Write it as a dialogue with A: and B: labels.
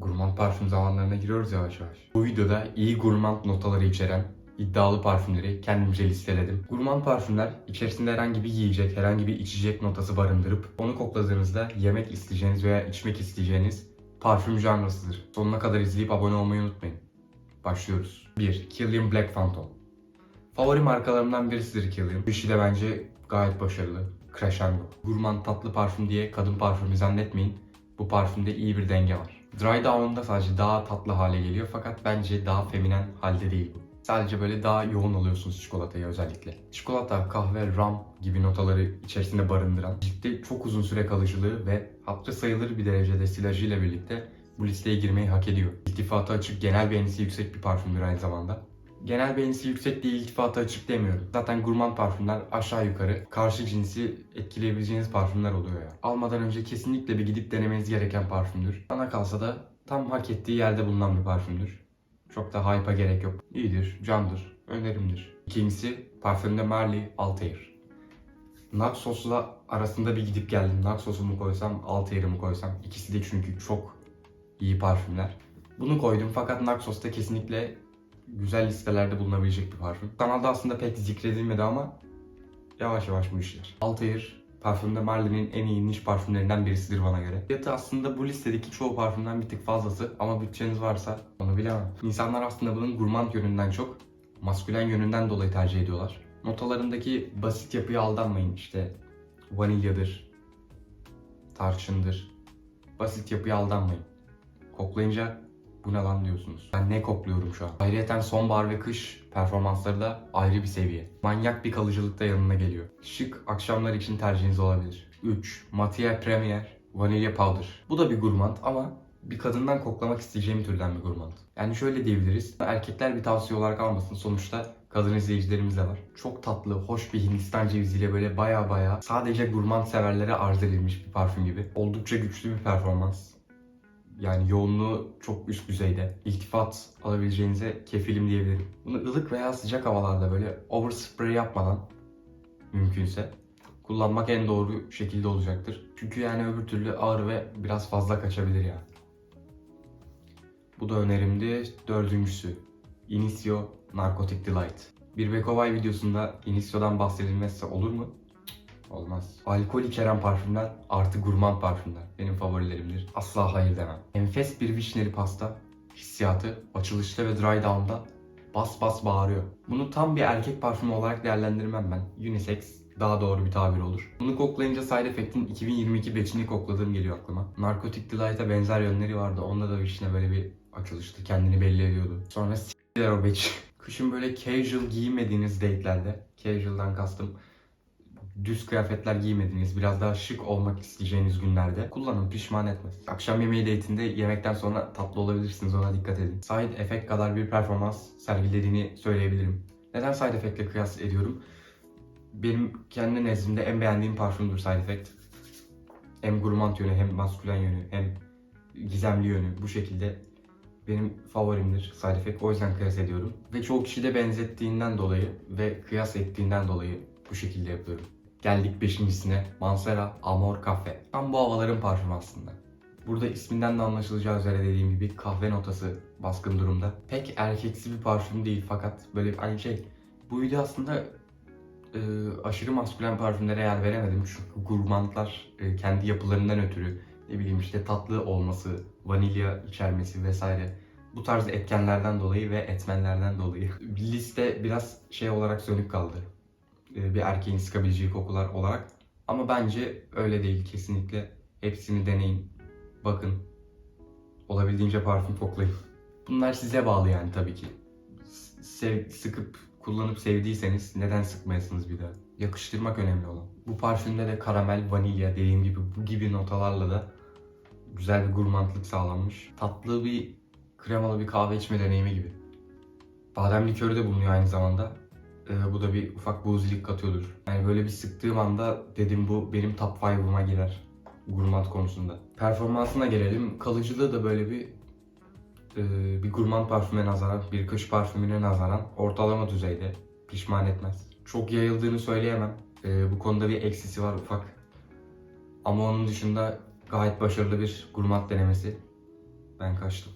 A: Gurmand parfüm zamanlarına giriyoruz yavaş yavaş. Bu videoda iyi gurmand notaları içeren iddialı parfümleri kendimce listeledim. Gurmand parfümler içerisinde herhangi bir yiyecek, herhangi bir içecek notası barındırıp onu kokladığınızda yemek isteyeceğiniz veya içmek isteyeceğiniz parfüm janrasıdır. Sonuna kadar izleyip abone olmayı unutmayın. Başlıyoruz. 1. Killian Black Phantom. Favori markalarımdan birisidir Killian. Bu işi de bence gayet başarılı. Crescendo. Gurman tatlı parfüm diye kadın parfümü zannetmeyin. Bu parfümde iyi bir denge var. Dry Down'da sadece daha tatlı hale geliyor fakat bence daha feminen halde değil. Sadece böyle daha yoğun oluyorsunuz çikolatayı özellikle. Çikolata, kahve, ram gibi notaları içerisinde barındıran, ciltte çok uzun süre kalıcılığı ve hatırı sayılır bir derecede silajıyla birlikte bu listeye girmeyi hak ediyor. İltifatı açık, genel beğenisi yüksek bir parfümdür aynı zamanda. Genel beğenisi yüksek değil, iltifatı açık demiyorum. Zaten gurman parfümler aşağı yukarı karşı cinsi etkileyebileceğiniz parfümler oluyor ya. Almadan önce kesinlikle bir gidip denemeniz gereken parfümdür. Bana kalsa da tam hak ettiği yerde bulunan bir parfümdür. Çok da hype'a gerek yok. İyidir, candır, önerimdir. İkincisi parfümde Marley Altair. Naxos'la arasında bir gidip geldim. Naxos'u mu koysam, Altair'i mi koysam? İkisi de çünkü çok iyi parfümler. Bunu koydum fakat Naxos da kesinlikle güzel listelerde bulunabilecek bir parfüm. Kanalda aslında pek zikredilmedi ama yavaş yavaş bu işler. Altair parfümde Marley'nin en iyi niş parfümlerinden birisidir bana göre. Fiyatı aslında bu listedeki çoğu parfümden bir tık fazlası ama bütçeniz varsa onu bilemem. İnsanlar aslında bunun gurmand yönünden çok maskülen yönünden dolayı tercih ediyorlar. Notalarındaki basit yapıya aldanmayın işte vanilyadır, tarçındır. Basit yapıya aldanmayın. Koklayınca bu ne lan diyorsunuz. Ben ne kokluyorum şu an? Ayrıyeten sonbahar ve kış performansları da ayrı bir seviye. Manyak bir kalıcılıkta yanına geliyor. Şık akşamlar için tercihiniz olabilir. 3. Matière Premier Vanilya Powder. Bu da bir gurmand ama bir kadından koklamak isteyeceğim türden bir gurmand. Yani şöyle diyebiliriz. Erkekler bir tavsiye olarak almasın. Sonuçta kadın izleyicilerimiz de var. Çok tatlı, hoş bir Hindistan ceviziyle böyle baya baya sadece gurmand severlere arz edilmiş bir parfüm gibi. Oldukça güçlü bir performans. Yani yoğunluğu çok üst düzeyde. İltifat alabileceğinize kefilim diyebilirim. Bunu ılık veya sıcak havalarda böyle overspray yapmadan mümkünse kullanmak en doğru şekilde olacaktır. Çünkü yani öbür türlü ağır ve biraz fazla kaçabilir ya. Bu da önerimdi. Dördüncüsü. Initio Narcotic Delight. Bir Bekovay videosunda Initio'dan bahsedilmezse olur mu? Olmaz. Alkol içeren parfümler artı gurman parfümler. Benim favorilerimdir. Asla hayır demem. Enfes bir vişneli pasta hissiyatı açılışta ve dry down'da bas bas bağırıyor. Bunu tam bir erkek parfümü olarak değerlendirmem ben. Unisex daha doğru bir tabir olur. Bunu koklayınca Side Effect'in 2022 batch'ini kokladığım geliyor aklıma. Narcotic Delight'a benzer yönleri vardı. Onda da vişne böyle bir açılıştı. Kendini belli ediyordu. Sonra s**ler o batch. Kışın böyle casual giymediğiniz date'lerde, casual'dan kastım düz kıyafetler giymediğiniz, biraz daha şık olmak isteyeceğiniz günlerde kullanın pişman etmez. Akşam yemeği date'inde yemekten sonra tatlı olabilirsiniz ona dikkat edin. Side Effect kadar bir performans sergilediğini söyleyebilirim. Neden Side Effect'le kıyas ediyorum? Benim kendi nezdimde en beğendiğim parfümdür Side Effect. Hem gurmand yönü hem maskülen yönü hem gizemli yönü bu şekilde benim favorimdir Side Effect. O yüzden kıyas ediyorum. Ve çoğu kişi de benzettiğinden dolayı ve kıyas ettiğinden dolayı bu şekilde yapıyorum. Geldik beşincisine. Mansera Amor Cafe. Tam bu havaların parfümü aslında. Burada isminden de anlaşılacağı üzere dediğim gibi kahve notası baskın durumda. Pek erkeksi bir parfüm değil fakat böyle hani şey bu video aslında e, aşırı maskülen parfümlere yer veremedim. Çünkü gurmandlar e, kendi yapılarından ötürü ne bileyim işte tatlı olması, vanilya içermesi vesaire bu tarz etkenlerden dolayı ve etmenlerden dolayı liste biraz şey olarak sönük kaldı bir erkeğin sıkabileceği kokular olarak. Ama bence öyle değil kesinlikle. Hepsini deneyin. Bakın. Olabildiğince parfüm koklayın. Bunlar size bağlı yani tabii ki. Sev, sıkıp kullanıp sevdiyseniz neden sıkmayasınız bir daha? Yakıştırmak önemli olan. Bu parfümde de karamel, vanilya dediğim gibi bu gibi notalarla da güzel bir gurmantlık sağlanmış. Tatlı bir kremalı bir kahve içme deneyimi gibi. Badem likörü de bulunuyor aynı zamanda. Ee, bu da bir ufak buzilik katıyordur. Yani böyle bir sıktığım anda dedim bu benim top 5'ıma girer. Gurmand konusunda. Performansına gelelim. Kalıcılığı da böyle bir e, bir gurmand parfüme nazaran, bir kış parfümüne nazaran ortalama düzeyde. Pişman etmez. Çok yayıldığını söyleyemem. E, bu konuda bir eksisi var ufak. Ama onun dışında gayet başarılı bir gurmand denemesi. Ben kaçtım.